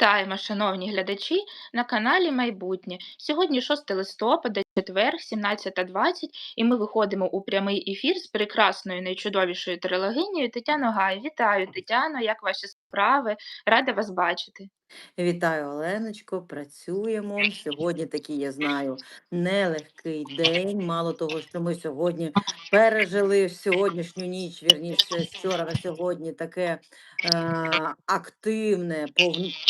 Вітаємо, шановні глядачі, на каналі Майбутнє. Сьогодні 6 листопада, четвер, 17.20, і ми виходимо у прямий ефір з прекрасною найчудовішою трилогинією Тетяно Гай. Вітаю, Тетяно, як ваші справи? Рада вас бачити. Вітаю, Оленочко. Працюємо. Сьогодні такий, я знаю, нелегкий день. Мало того, що ми сьогодні пережили сьогоднішню ніч, вірніше, вчора на сьогодні таке е, активне,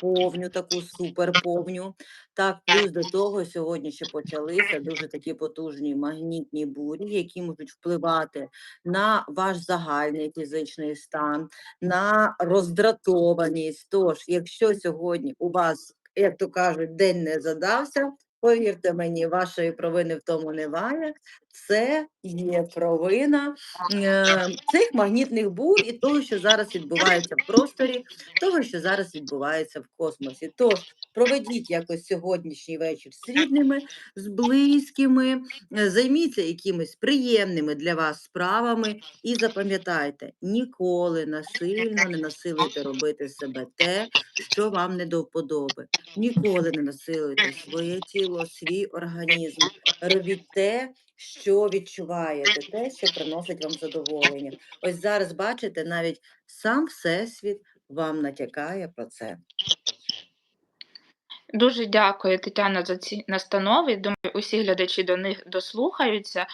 повню, таку суперповню. Так, плюс до того, сьогодні ще почалися дуже такі потужні магнітні бурі, які можуть впливати на ваш загальний фізичний стан, на роздратованість. Тож, якщо сьогодні у вас, як то кажуть, день не задався, повірте мені, вашої провини в тому немає. Це є провина е, цих магнітних бур і того, що зараз відбувається в просторі, того, що зараз відбувається в космосі. Тож проведіть якось сьогоднішній вечір з рідними, з близькими, е, займіться якимись приємними для вас справами і запам'ятайте, ніколи насильно не насилуйте робити себе те, що вам не до вподоби. Ніколи не насилуйте своє тіло, свій організм. Робіть те, що відчуваєте, те, що приносить вам задоволення. Ось зараз бачите, навіть сам Всесвіт вам натякає про це. Дуже дякую, Тетяна, за ці настанови. Думаю, усі глядачі до них дослухаються.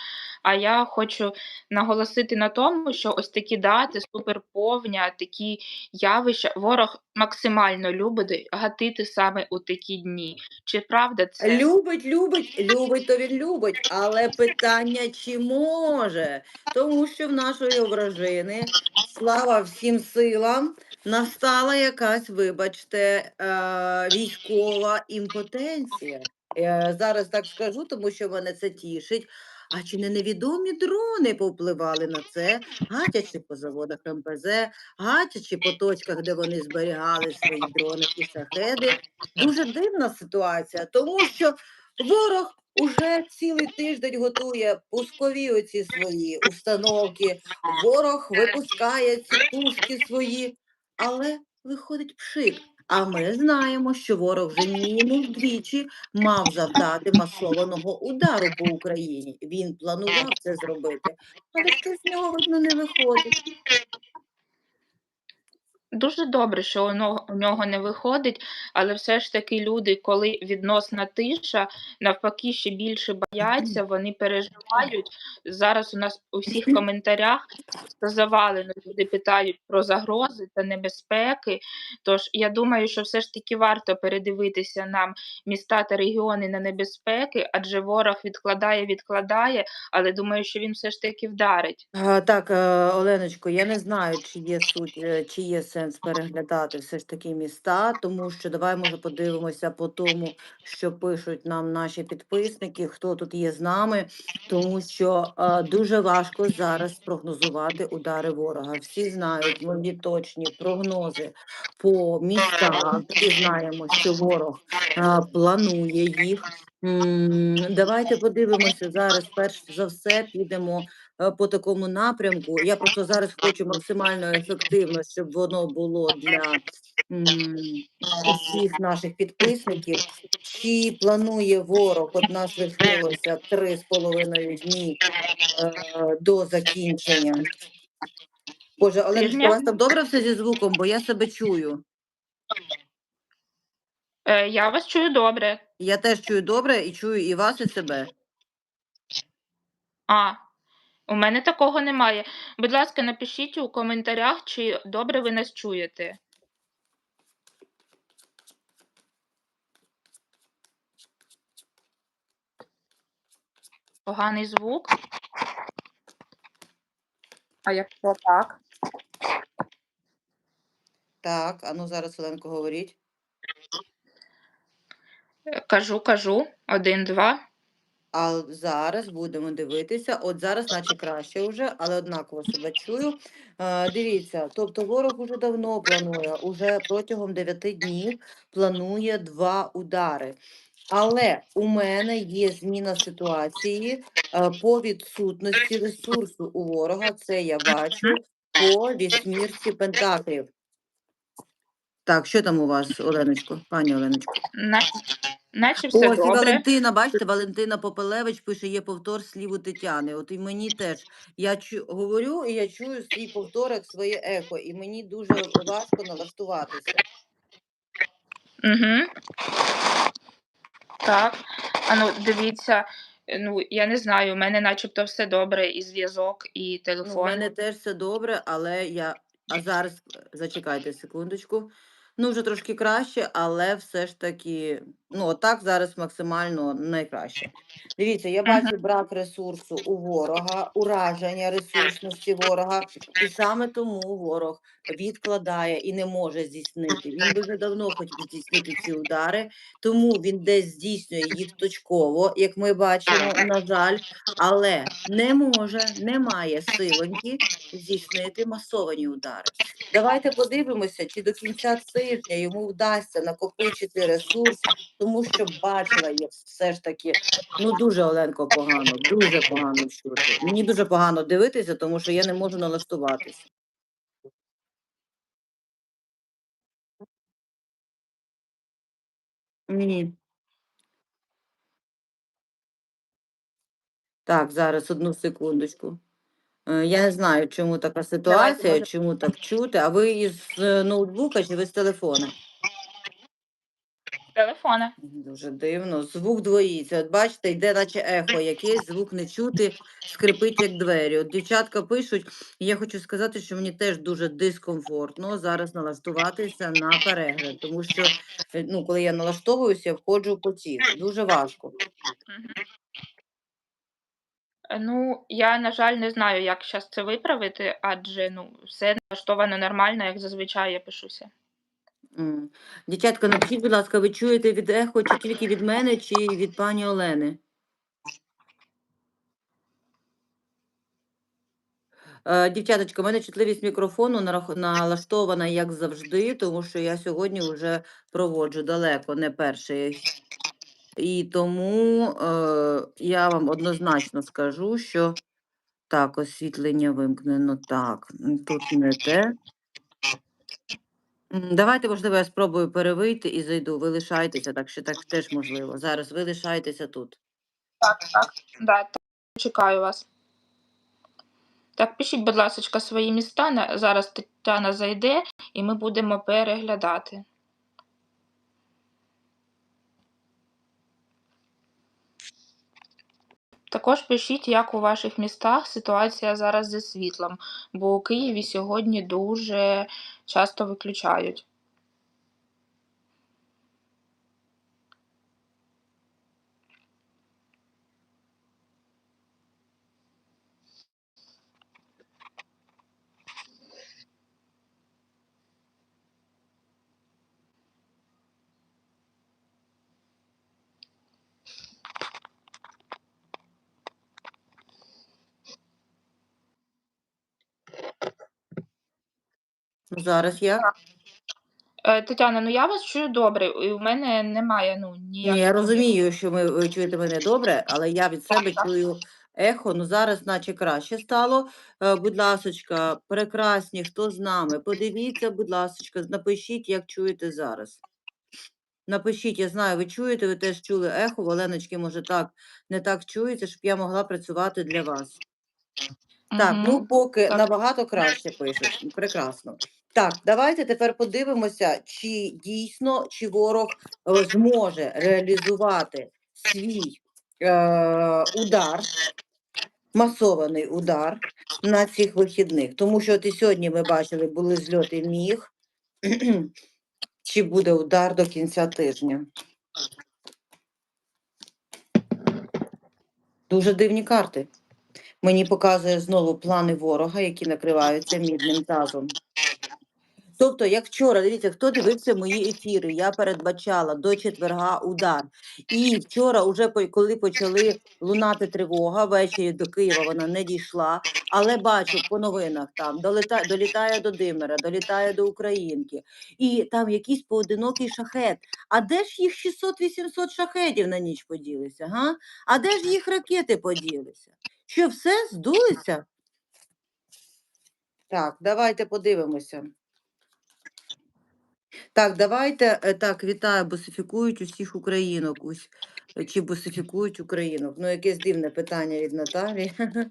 А я хочу наголосити на тому, що ось такі дати, суперповня, такі явища, ворог максимально любить гатити саме у такі дні. Чи правда це? Любить, любить, любить, то він любить, але питання, чи може? Тому що в нашої вражини, слава всім силам, настала якась, вибачте, е, військова імпотенція. Я зараз так скажу, тому що мене це тішить. А чи не невідомі дрони повпливали на це, гатячи по заводах МПЗ, гатячи по точках, де вони зберігали свої дрони і шахеди? Дуже дивна ситуація, тому що ворог уже цілий тиждень готує пускові оці свої установки. Ворог випускає ці пушки свої, але виходить пшик. А ми знаємо, що ворог вже мінімум вдвічі мав завдати масованого удару по Україні. Він планував це зробити, але щось з нього видно не виходить. Дуже добре, що нього, у нього не виходить, але все ж таки люди, коли відносна тиша, навпаки, ще більше бояться, вони переживають. Зараз у нас у всіх коментарях завалено люди питають про загрози та небезпеки. Тож я думаю, що все ж таки варто передивитися нам міста та регіони на небезпеки, адже ворог відкладає, відкладає, але думаю, що він все ж таки вдарить. А, Так, е, Оленочко, я не знаю, чи є суть, е, чи є сенс переглядати все ж таки міста, тому що давай може подивимося по тому, що пишуть нам наші підписники, хто тут є з нами, тому що е, дуже важко зараз прогнозувати удари ворога. Всі знають мої точні прогнози по містах. Всі знаємо, що ворог е, планує їх. Давайте подивимося зараз. Перш за все, підемо по такому напрямку. Я просто зараз хочу максимально ефективно, щоб воно було для м, усіх наших підписників. Чи планує ворог? От нас лишилося три з половиною дні е, до закінчення. Боже, Оленочка, у вас там добре все зі звуком, бо я себе чую. Е, я вас чую добре. Я теж чую добре і чую і вас, і себе. А, у мене такого немає. Будь ласка, напишіть у коментарях, чи добре ви нас чуєте. Поганий звук. А якщо так? Так, а ну зараз Оленко говоріть. Кажу, кажу. Один, два. А зараз будемо дивитися. От зараз, наче краще вже, але однаково себе чую. Е, дивіться, тобто ворог уже давно планує, уже протягом 9 днів планує два удари. Але у мене є зміна ситуації е, по відсутності ресурсу у ворога. Це я бачу по вісьмірці пентаклів. Так, що там у вас, Оленочко, пані Оленочко? На... Наче все Ось і добре. Валентина, бачите, Валентина Попелевич пише, є повтор сліву Тетяни. От і мені теж. Я чу, говорю, і я чую свій повтор як своє ехо, і мені дуже важко налаштуватися. Угу. Так. А ну, дивіться, ну, я не знаю, у мене начебто все добре, і зв'язок, і Ну, у мене теж все добре, але я. А зараз зачекайте секундочку. Ну, вже трошки краще, але все ж таки, ну, отак зараз максимально найкраще. Дивіться, я бачу брак ресурсу у ворога, ураження ресурсності ворога, і саме тому ворог відкладає і не може здійснити. Він вже давно хотів здійснити ці удари, тому він десь здійснює їх точково, як ми бачимо, на жаль, але не може, не має силоньки здійснити масовані удари. Давайте подивимося, чи до кінця тижня йому вдасться накопичити ресурс, тому що бачила я все ж таки, ну дуже Оленко погано, дуже погано чути. Мені дуже погано дивитися, тому що я не можу налаштуватися. Ні. Так, зараз одну секундочку. Е, Я не знаю, чому така ситуація, може- чому так чути. А ви із е, ноутбука чи ви з телефона? Телефона. Дуже дивно. Звук двоїться. От бачите, йде наче ехо якесь, звук не чути, скрипить як двері. От дівчатка пишуть, і я хочу сказати, що мені теж дуже дискомфортно зараз налаштуватися на перегляд, тому що е, ну, коли я налаштовуюся, я входжу в потік. Дуже важко. Мгм. Е, Ну, я, на жаль, не знаю, як зараз це виправити, адже ну, все налаштовано нормально, як зазвичай я пишуся. Дівчатка, напишіть, будь ласка, ви чуєте від ехо чи тільки від мене, чи від пані Олени? Е, Дівчаточка, у мене чутливість мікрофону нарах- налаштована як завжди, тому що я сьогодні вже проводжу далеко не перший. І тому е, я вам однозначно скажу, що так, освітлення вимкнено. Так, тут не те. Давайте, можливо, я спробую перевийти і зайду. Ви лишайтеся, так що так теж можливо. Зараз ви лишайтеся тут. Так, так. Да, так. Чекаю вас. Так, пишіть, будь ласка, свої міста. Зараз Тетяна зайде, і ми будемо переглядати. Також пишіть, як у ваших містах ситуація зараз зі світлом, бо у Києві сьогодні дуже часто виключають. Зараз я. Е, Тетяна, ну я вас чую добре, і у мене немає ну Ні, ніяких. я розумію, що ми ви чуєте мене добре, але я від себе чую ехо. Ну зараз, наче краще стало. Е, Будь ласочка, прекрасні, хто з нами? Подивіться, будь ласочка, напишіть, як чуєте зараз. Напишіть, я знаю, ви чуєте, ви теж чули ехо. В Оленочки, може, так не так чується, щоб я могла працювати для вас. Так, Мгм. ну поки Так. набагато краще пишуть. Прекрасно. Так, давайте тепер подивимося, чи дійсно чи ворог е, зможе реалізувати свій е, удар, масований удар на цих вихідних. Тому що от і сьогодні ми бачили, були зльоти міг. Чи буде удар до кінця тижня? Дуже дивні карти. Мені показує знову плани ворога, які накриваються мідним тазом. Тобто, як вчора, дивіться, хто дивився мої ефіри, я передбачала до четверга удар. І вчора, уже коли почали лунати тривога, ввечері до Києва вона не дійшла, але бачу по новинах там доліта, долітає до Димира, долітає до Українки, і там якийсь поодинокий шахет. А де ж їх 600-800 шахетів на ніч поділися? Га? А де ж їх ракети поділися? Що все здулося? Так, давайте подивимося. Так, давайте е, так, вітаю, босифікують усіх українок. Ось, чи босифікують українок? Ну, якесь дивне питання від Наталі.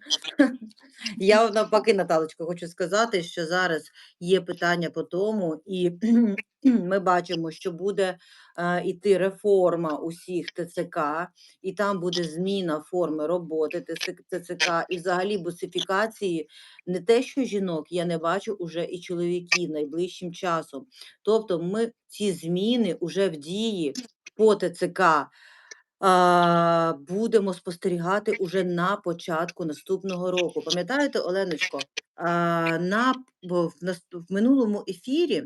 Я навпаки, Наталочко, хочу сказати, що зараз є питання по тому, і ми бачимо, що буде е, іти реформа усіх ТЦК, і там буде зміна форми роботи ТЦ- ТЦК, і взагалі босифікації не те, що жінок, я не бачу уже і чоловіків найближчим часом. Тобто ми ці зміни вже в дії по ТЦК а, будемо спостерігати уже на початку наступного року. Пам'ятаєте, Оленочко, а, на, в, в минулому ефірі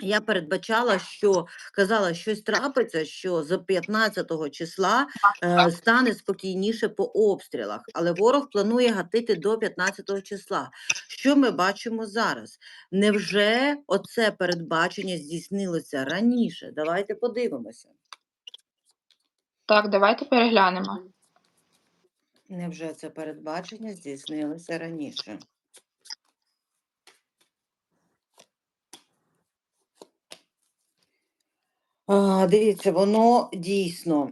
я передбачала, що казала, щось трапиться, що з 15 числа е, стане спокійніше по обстрілах, але ворог планує гатити до 15 числа. Що ми бачимо зараз? Невже оце передбачення здійснилося раніше? Давайте подивимося. Так, давайте переглянемо. Невже це передбачення здійснилося раніше? А, дивіться, воно дійсно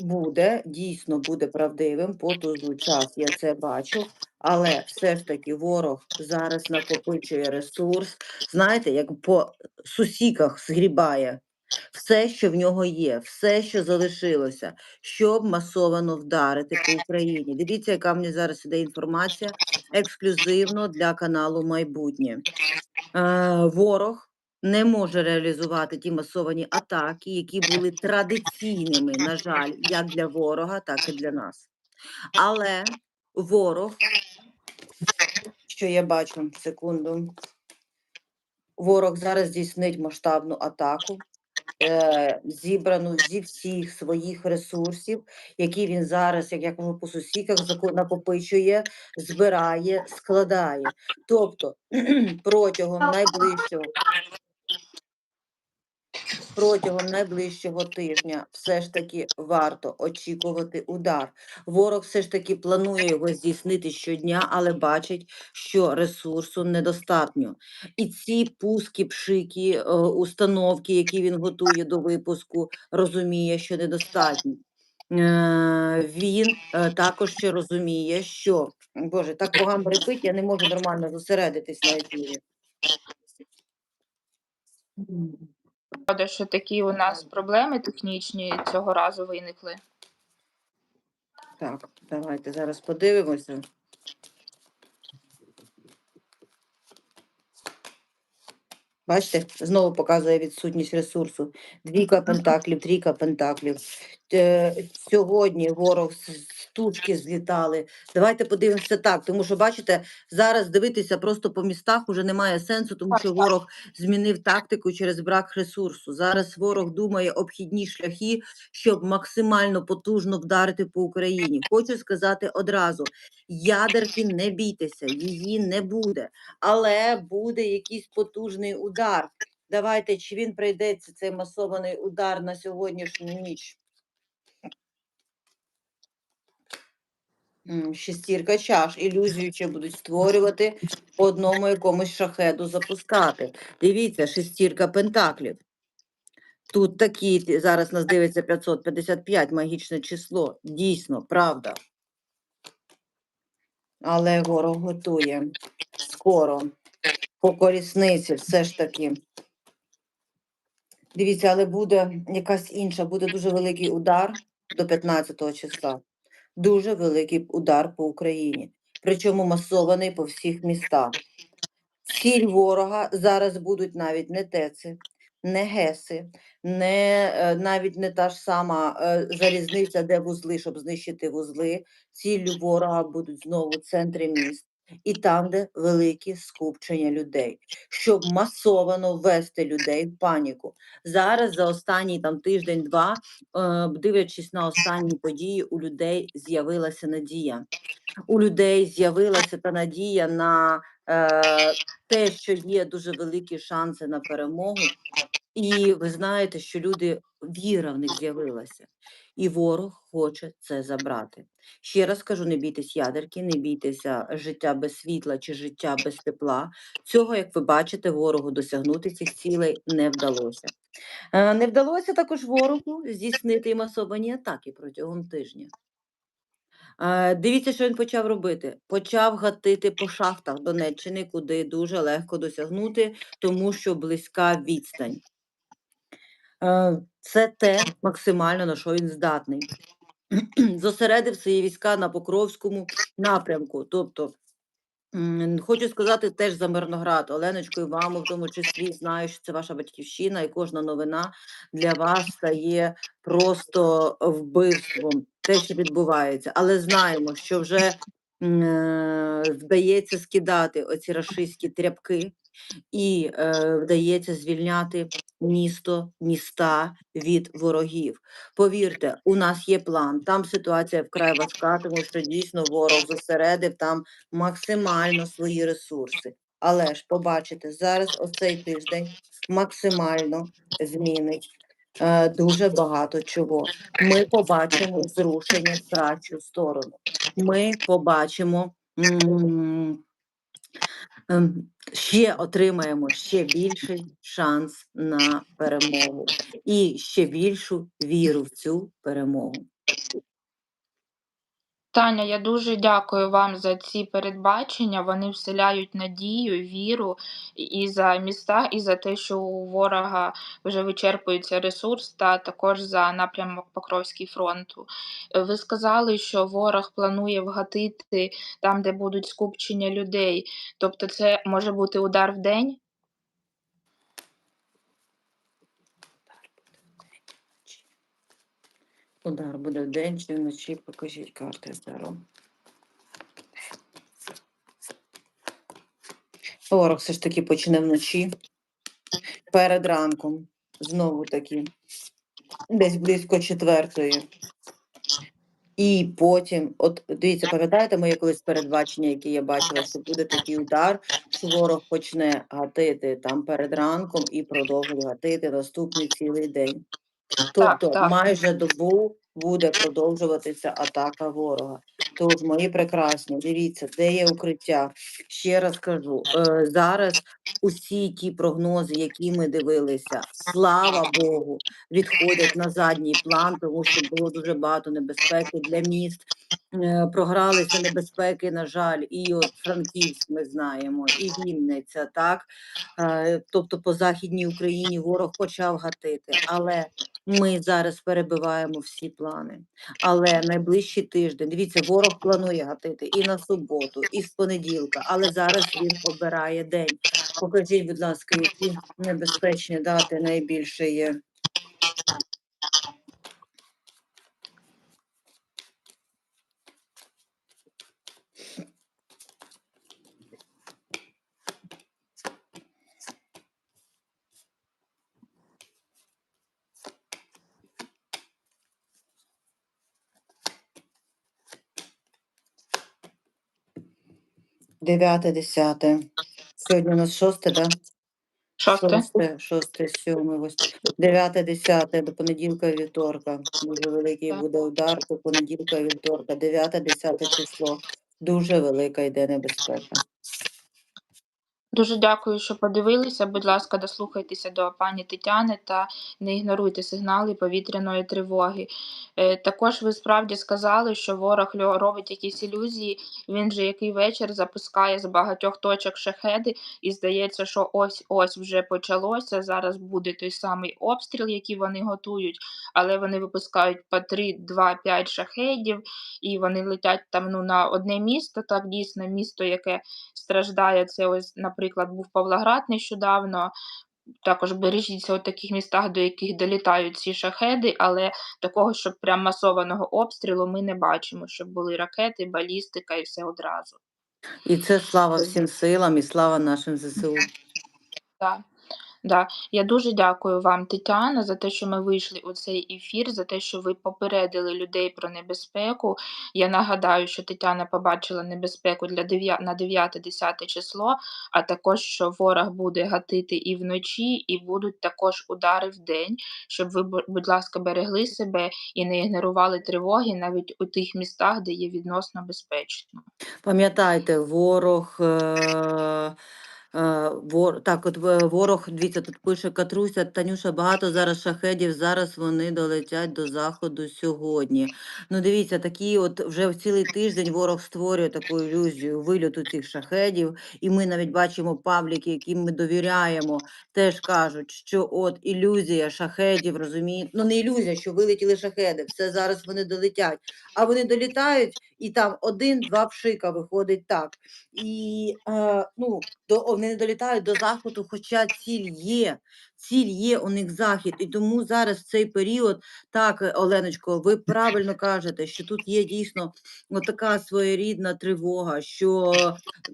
буде, дійсно буде правдивим по тузу час, я це бачу, але все ж таки ворог зараз накопичує ресурс, знаєте, як по сусіках згрібає все, що в нього є, все, що залишилося, щоб масовано вдарити по Україні. Дивіться, яка мені зараз іде інформація ексклюзивно для каналу Майбутнє. Е, ворог не може реалізувати ті масовані атаки, які були традиційними, на жаль, як для ворога, так і для нас. Але ворог, що я бачу, секунду, ворог зараз здійснить масштабну атаку, е, зібрану зі всіх своїх ресурсів, які він зараз, як я по сусіках накопичує, збирає, складає. Тобто протягом найближчого протягом найближчого тижня все ж таки варто очікувати удар. Ворог все ж таки планує його здійснити щодня, але бачить, що ресурсу недостатньо. І ці пуски, пшики, е, установки, які він готує до випуску, розуміє, що недостатні. Е, Він е, також ще розуміє, що Боже, так погано репить, я не можу нормально зосередитись на ефірі. Правда, що такі у нас проблеми технічні цього разу виникли. Так, давайте зараз подивимося. Бачите, знову показує відсутність ресурсу. Двійка пентаклів, трійка пентаклів. Е, Сьогодні ворог з з тучки злітали. Давайте подивимося так, тому що бачите, зараз дивитися просто по містах уже немає сенсу, тому що ворог змінив тактику через брак ресурсу. Зараз ворог думає обхідні шляхи, щоб максимально потужно вдарити по Україні. Хочу сказати одразу: ядерки не бійтеся, її не буде, але буде якийсь потужний удар. Давайте, чи він прийдеться цей масований удар на сьогоднішню ніч? Шестірка чаш, ілюзію ще будуть створювати по одному якомусь шахеду запускати. Дивіться, шестірка пентаклів. Тут такі, зараз нас дивиться 555, магічне число. Дійсно, правда. Але ворог готує скоро. По колісниці все ж таки. Дивіться, але буде якась інша, буде дуже великий удар до 15 числа. Дуже великий удар по Україні. Причому масований по всіх містах. Ціль ворога зараз будуть навіть не ТЕЦи, не ГЕСи, не, е, навіть не та ж сама е, залізниця, де вузли, щоб знищити вузли. Ціллю ворога будуть знову центри міст і там, де великі скупчення людей, щоб масовано ввести людей в паніку. Зараз за останній там тиждень-два, е, дивлячись на останні події, у людей з'явилася надія. У людей з'явилася та надія на е, те, що є дуже великі шанси на перемогу. І ви знаєте, що люди віра в них з'явилася, і ворог хоче це забрати. Ще раз кажу: не бійтесь ядерки, не бійтеся життя без світла чи життя без тепла. Цього, як ви бачите, ворогу досягнути цих цілей не вдалося. Е, Не вдалося також ворогу здійснити масовані атаки протягом тижня. Е, Дивіться, що він почав робити. Почав гатити по шахтах Донеччини, куди дуже легко досягнути, тому що близька відстань. Це те максимально на що він здатний. Зосередив свої війська на Покровському напрямку. Тобто, хочу сказати теж за Мирноград, Оленочко, і вам в тому числі знаю, що це ваша батьківщина, і кожна новина для вас стає просто вбивством, те, що відбувається. Але знаємо, що вже м, е, скидати оці рашистські тряпки, і е, вдається звільняти місто, міста від ворогів. Повірте, у нас є план. Там ситуація вкрай важка, тому що дійсно ворог зосередив там максимально свої ресурси. Але ж побачите, зараз оцей тиждень максимально змінить е, дуже багато чого. Ми побачимо зрушення в кращу сторону. Ми побачимо. м, ще отримаємо ще більший шанс на перемогу і ще більшу віру в цю перемогу. Таня, я дуже дякую вам за ці передбачення. Вони вселяють надію, віру і- за міста, і за те, що у ворога вже вичерпується ресурс, та також за напрямок Покровський фронту. Е, Ви сказали, що ворог планує вгатити там, де будуть скупчення людей. Тобто, це може бути удар в день? Удар буде вдень чи вночі, покажіть карти зараз. Ворог все ж таки почне вночі, перед ранком, знову таки, десь близько четвертої. І потім, от дивіться, пам'ятаєте моє колись передбачення, яке я бачила, що буде такий удар, що ворог почне гатити там перед ранком і продовжить гатити наступний цілий день. Тобто так. майже добу буде продовжуватися атака ворога. Тож, мої прекрасні, дивіться, де є укриття. Ще раз кажу, е, зараз усі ті прогнози, які ми дивилися, слава Богу, відходять на задній план, тому що було дуже багато небезпеки для міст. Е, Програлися небезпеки, на жаль, і от Франківськ ми знаємо, і Вінниця, так. Е, Тобто по Західній Україні ворог почав гатити, але ми зараз перебиваємо всі плани. Але найближчий тиждень, дивіться, ворог планує гатити і на суботу, і з понеділка, але зараз він обирає день. Покажіть, будь ласка, які небезпечні дати найбільше є. Дев'яте, десяте. Сьогодні у нас шосте, так? Да? Шосте? Шосте, шосте, сьоме, восьме, дев'яте, десяте, до понеділка вівторка. Дуже великий буде удар до понеділка вівторка. Дев'яте, десяте число. Дуже велика йде небезпека. Дуже дякую, що подивилися. Будь ласка, дослухайтеся до пані Тетяни та не ігноруйте сигнали повітряної тривоги. Е, Також ви справді сказали, що ворог робить якісь ілюзії. Він же який вечір запускає з багатьох точок шахеди, і здається, що ось ось вже почалося. Зараз буде той самий обстріл, який вони готують, але вони випускають по 3, 2, 5 шахедів, і вони летять там ну, на одне місто. Так дійсно місто, яке страждає. Це ось, наприклад, був Павлоград нещодавно. Також бережіться у таких містах, до яких долітають ці шахеди, але такого, щоб прям масованого обстрілу ми не бачимо, щоб були ракети, балістика і все одразу. І це слава всім силам і слава нашим ЗСУ. Так. Да. Я дуже дякую вам, Тетяна, за те, що ми вийшли у цей ефір, за те, що ви попередили людей про небезпеку. Я нагадаю, що Тетяна побачила небезпеку для дев'я на 9-10 число, а також, що ворог буде гатити і вночі, і будуть також удари вдень, щоб ви, бу будь ласка, берегли себе і не ігнорували тривоги навіть у тих містах, де є відносно безпечно. Пам'ятайте, ворог, е, вор так, от ворог, дивіться, тут пише Катруся, Танюша, багато зараз шахедів, зараз вони долетять до заходу сьогодні. Ну, дивіться, такі от вже цілий тиждень ворог створює таку ілюзію вильоту цих шахедів, і ми навіть бачимо пабліки, яким ми довіряємо, теж кажуть, що от ілюзія шахедів, розумієте? Ну, не ілюзія, що вилетіли шахеди, все зараз вони долетять. А вони долітають, і там один-два пшика виходить так. І е, ну, до, вони не долітають до заходу, хоча ціль є. Ціль є у них захід. І тому зараз в цей період, так, Оленочко, ви правильно кажете, що тут є дійсно така своєрідна тривога, що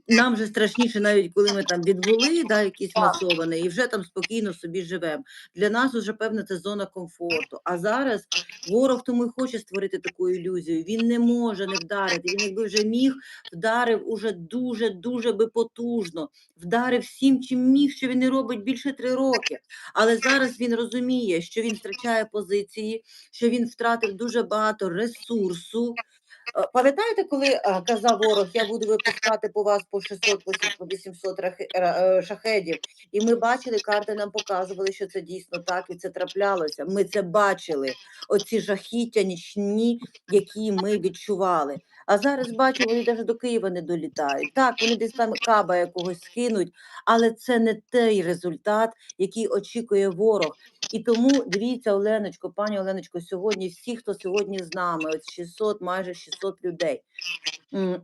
нам вже страшніше, навіть коли ми там відбули да, якісь масовані, і вже там спокійно собі живемо. Для нас вже певна це зона комфорту. А зараз ворог тому і хоче створити таку ілюзію. Він не може не вдарити. Він якби вже міг, вдарив уже дуже дуже би потужно. Вдарив всім, чим міг, що він не робить більше три роки. Але зараз він розуміє, що він втрачає позиції, що він втратив дуже багато ресурсу. Е, Пам'ятаєте, коли е, казав ворог, я буду випускати по вас по 600, по сі- 800 рахи- ра- е, шахедів, і ми бачили, карти нам показували, що це дійсно так, і це траплялося. Ми це бачили, оці жахіття нічні, які ми відчували. А зараз бачу, вони навіть до Києва не долітають. Так, вони десь там каба якогось скинуть, але це не той результат, який очікує ворог. І тому дивіться, Оленочко, пані Оленочко, сьогодні всі, хто сьогодні з нами, от 600, майже 600 людей.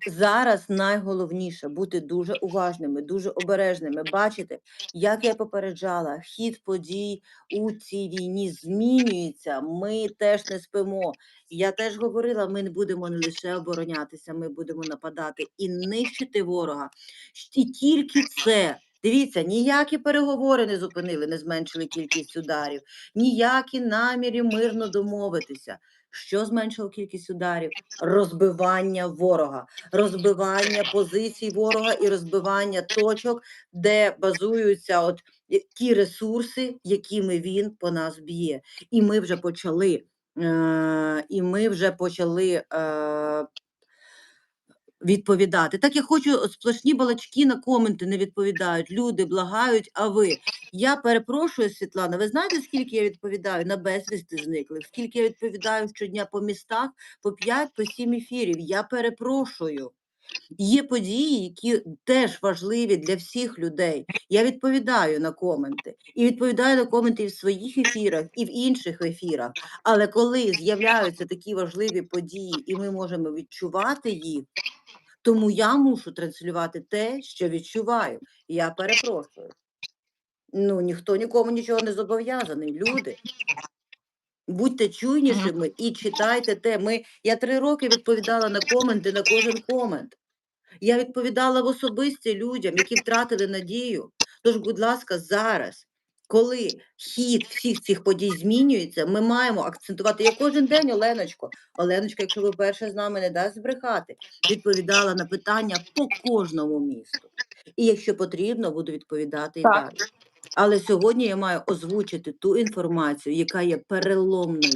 Зараз найголовніше бути дуже уважними, дуже обережними. Бачите, як я попереджала, хід подій у цій війні змінюється. Ми теж не спимо. Я теж говорила, ми не будемо не лише оборонятися, ми будемо нападати і нищити ворога. І тільки це. Дивіться, ніякі переговори не зупинили, не зменшили кількість ударів, ніякі наміри мирно домовитися. Що зменшило кількість ударів? Розбивання ворога, розбивання позицій ворога і розбивання точок, де базуються от е, ті ресурси, якими він по нас б'є. І ми вже почали. Е, і ми вже почали е, відповідати. Так я хочу сплошні балачки на коменти не відповідають. Люди благають, а ви. Я перепрошую, Світлана. Ви знаєте, скільки я відповідаю на безвісти зниклих? Скільки я відповідаю щодня по містах по 5 по 7 ефірів? Я перепрошую. Є події, які теж важливі для всіх людей. Я відповідаю на коменти і відповідаю на коменти і в своїх ефірах, і в інших ефірах. Але коли з'являються такі важливі події, і ми можемо відчувати їх, тому я мушу транслювати те, що відчуваю. Я перепрошую. Ну, ніхто нікому нічого не зобов'язаний. Люди. Будьте чуйнішими і читайте те. Ми, я три роки відповідала на коменти, на кожен комент. Я відповідала в особисті людям, які втратили надію. Тож, будь ласка, зараз, коли хід всіх цих подій змінюється, ми маємо акцентувати. Я кожен день, Оленочко, Оленочка, якщо ви вперше з нами не дасть збрехати, відповідала на питання по кожному місту. І якщо потрібно, буду відповідати і Так. далі. Але сьогодні я маю озвучити ту інформацію, яка є переломною.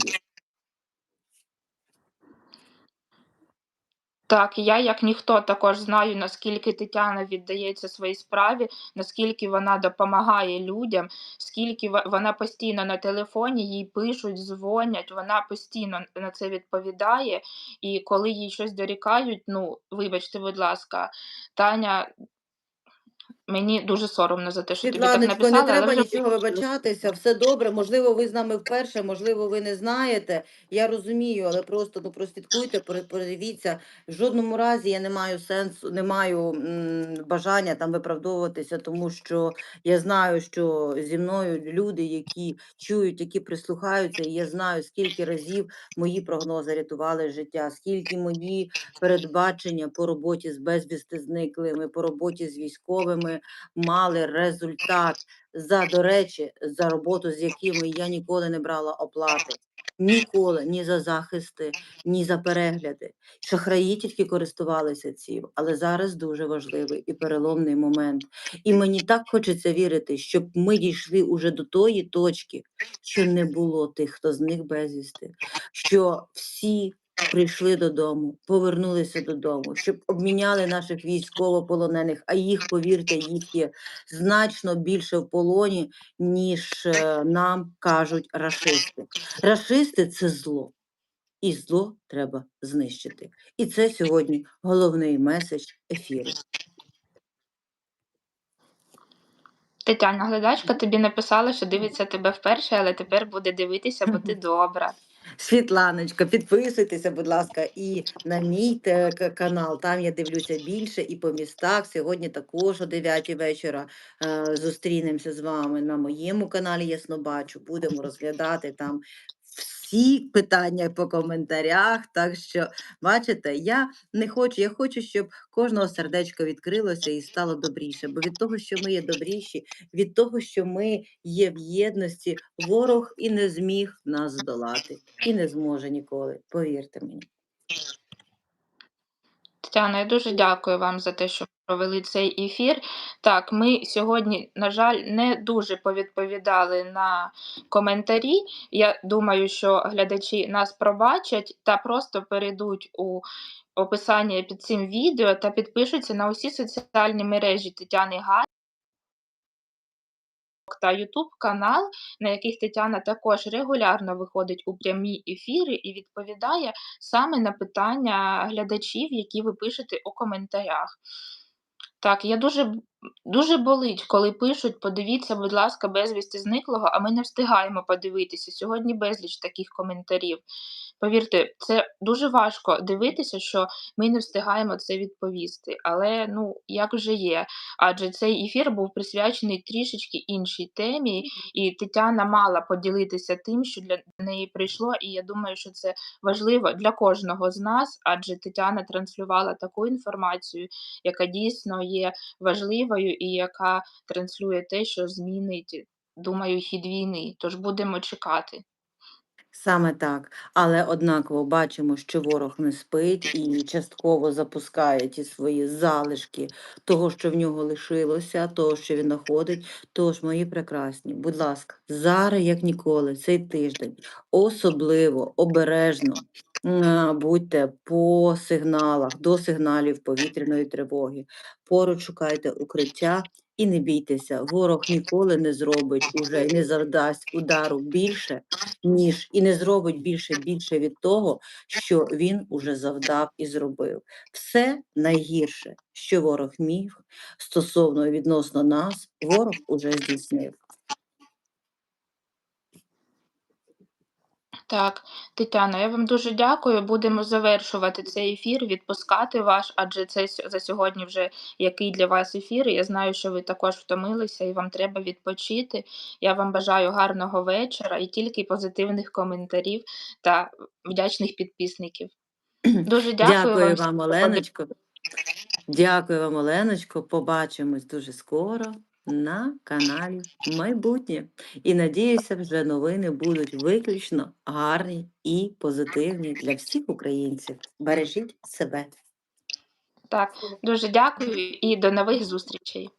Так, я, як ніхто, також знаю, наскільки Тетяна віддається своїй справі, наскільки вона допомагає людям, скільки вона постійно на телефоні, їй пишуть, дзвонять, вона постійно на це відповідає. І коли їй щось дорікають, ну, вибачте, будь ласка, Таня, мені дуже соромно за те, що тобі так Світланочко, не написали, але треба вже нічого вибачатися, все добре. Можливо, ви з нами вперше, можливо, ви не знаєте. Я розумію, але просто ну прослідкуйте, пере- передивіться. В жодному разі я не маю сенсу, не маю м, бажання там виправдовуватися, тому що я знаю, що зі мною люди, які чують, які прислухаються, і я знаю, скільки разів мої прогнози рятували життя, скільки мої передбачення по роботі з безвісти зниклими, по роботі з військовими ми мали результат за, до речі, за роботу, з якими я ніколи не брала оплати. Ніколи ні за захисти, ні за перегляди. Шахраї тільки користувалися цим, але зараз дуже важливий і переломний момент. І мені так хочеться вірити, щоб ми дійшли уже до тої точки, що не було тих, хто з них безвісти, що всі прийшли додому, повернулися додому, щоб обміняли наших військовополонених, а їх, повірте, їх є значно більше в полоні, ніж е, нам кажуть рашисти. Рашисти це зло. І зло треба знищити. І це сьогодні головний меседж ефіру. Тетяна, глядачка тобі написала, що дивиться тебе вперше, але тепер буде дивитися, бо ти добра. Світланочка, підписуйтеся, будь ласка, і на мій канал. Там я дивлюся більше і по містах. Сьогодні також о 9 вечора е, зустрінемося з вами на моєму каналі. Ясно бачу. Будемо розглядати там всі питання по коментарях. Так що, бачите, я не хочу, я хочу, щоб кожного сердечко відкрилося і стало добріше. Бо від того, що ми є добріші, від того, що ми є в єдності, ворог і не зміг нас здолати, і не зможе ніколи. Повірте мені. Тетяна, я дуже дякую вам за те, що провели цей ефір. Так, ми сьогодні, на жаль, не дуже повідповідали на коментарі. Я думаю, що глядачі нас пробачать та просто перейдуть у описання під цим відео та підпишуться на усі соціальні мережі Тетяни Гай та YouTube канал, на яких Тетяна також регулярно виходить у прямі ефіри і відповідає саме на питання глядачів, які ви пишете у коментарях. Так, я дуже, дуже болить, коли пишуть, подивіться, будь ласка, безвісти зниклого, а ми не встигаємо подивитися. Сьогодні безліч таких коментарів. Повірте, це дуже важко дивитися, що ми не встигаємо це відповісти. Але ну, як вже є. Адже цей ефір був присвячений трішечки іншій темі, і Тетяна мала поділитися тим, що для неї прийшло, і я думаю, що це важливо для кожного з нас, адже Тетяна транслювала таку інформацію, яка дійсно є важливою і яка транслює те, що змінить, думаю, хід війни. Тож будемо чекати. Саме так. Але однаково бачимо, що ворог не спить і частково запускає ті свої залишки того, що в нього лишилося, того, що він знаходить. Тож, мої прекрасні, будь ласка, зараз, як ніколи, цей тиждень особливо обережно будьте по сигналах, до сигналів повітряної тривоги. Поруч шукайте укриття. І не бійтеся, ворог ніколи не зробить уже і не завдасть удару більше, ніж і не зробить більше більше від того, що він уже завдав і зробив. Все найгірше, що ворог міг стосовно відносно нас, ворог уже здійснив. Так, Тетяно, я вам дуже дякую. Будемо завершувати цей ефір, відпускати ваш, адже це с- за сьогодні вже який для вас ефір. Я знаю, що ви також втомилися і вам треба відпочити. Я вам бажаю гарного вечора і тільки позитивних коментарів та вдячних підписників. Дуже дякую, Дякую вам. вам, Оленочко. Дякую вам, Оленочко. Побачимось дуже скоро на каналі Майбутнє. І надіюся, вже новини будуть виключно гарні і позитивні для всіх українців. Бережіть себе. Так, дуже дякую і до нових зустрічей.